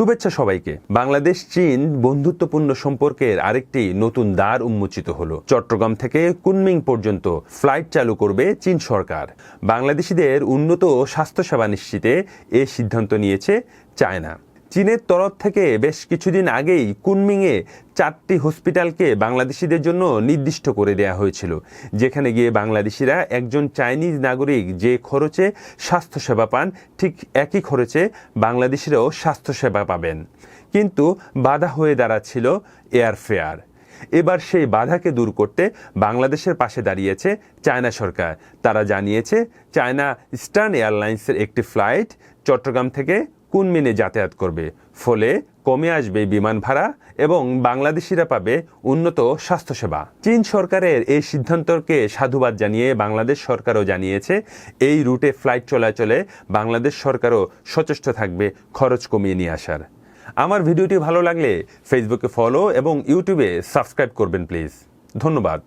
শুভেচ্ছা সবাইকে। বাংলাদেশ, চীন বন্ধুত্বপূর্ণ সম্পর্কের আরেকটি নতুন দ্বার উন্মোচিত হলো। চট্টগ্রাম থেকে কুনমিং পর্যন্ত ফ্লাইট চালু করবে চীন সরকার। বাংলাদেশিদের উন্নত স্বাস্থ্যসেবা নিশ্চিতে এ সিদ্ধান্ত নিয়েছে চায়না। চীনের তরফ থেকে বেশ কিছুদিন আগেই কুনমিংয়ে চারটি হসপিটালকে বাংলাদেশিদের জন্য নির্দিষ্ট করে দেওয়া হয়েছিল, যেখানে গিয়ে বাংলাদেশিরা একজন চাইনিজ নাগরিক যে খরচে স্বাস্থ্যসেবা পান, ঠিক একই খরচে বাংলাদেশিরাও স্বাস্থ্যসেবা পাবেন। কিন্তু বাধা হয়ে দাঁড়াচ্ছিল এয়ারফেয়ার। এবার সেই বাধাকে দূর করতে বাংলাদেশের পাশে দাঁড়িয়েছে চায়না সরকার। তারা জানিয়েছে, চায়না ইস্টার্ন এয়ারলাইন্সের একটি ফ্লাইট চট্টগ্রাম থেকে কুনমিনে যাতায়াত করবে। ফলে কমে আসবে বিমান ভাড়া এবং বাংলাদেশিরা পাবে উন্নত স্বাস্থ্যসেবা। চীন সরকারের এই সিদ্ধান্তকে সাধুবাদ জানিয়ে বাংলাদেশ সরকারও জানিয়েছে, এই রুটে ফ্লাইট চলাচলে বাংলাদেশ সরকারও সচেষ্ট থাকবে, খরচ কমিয়ে নিয়ে আসার। আমার ভিডিওটি ভালো লাগলে ফেসবুকে ফলো এবং ইউটিউবে সাবস্ক্রাইব করবেন প্লিজ ধন্যবাদ।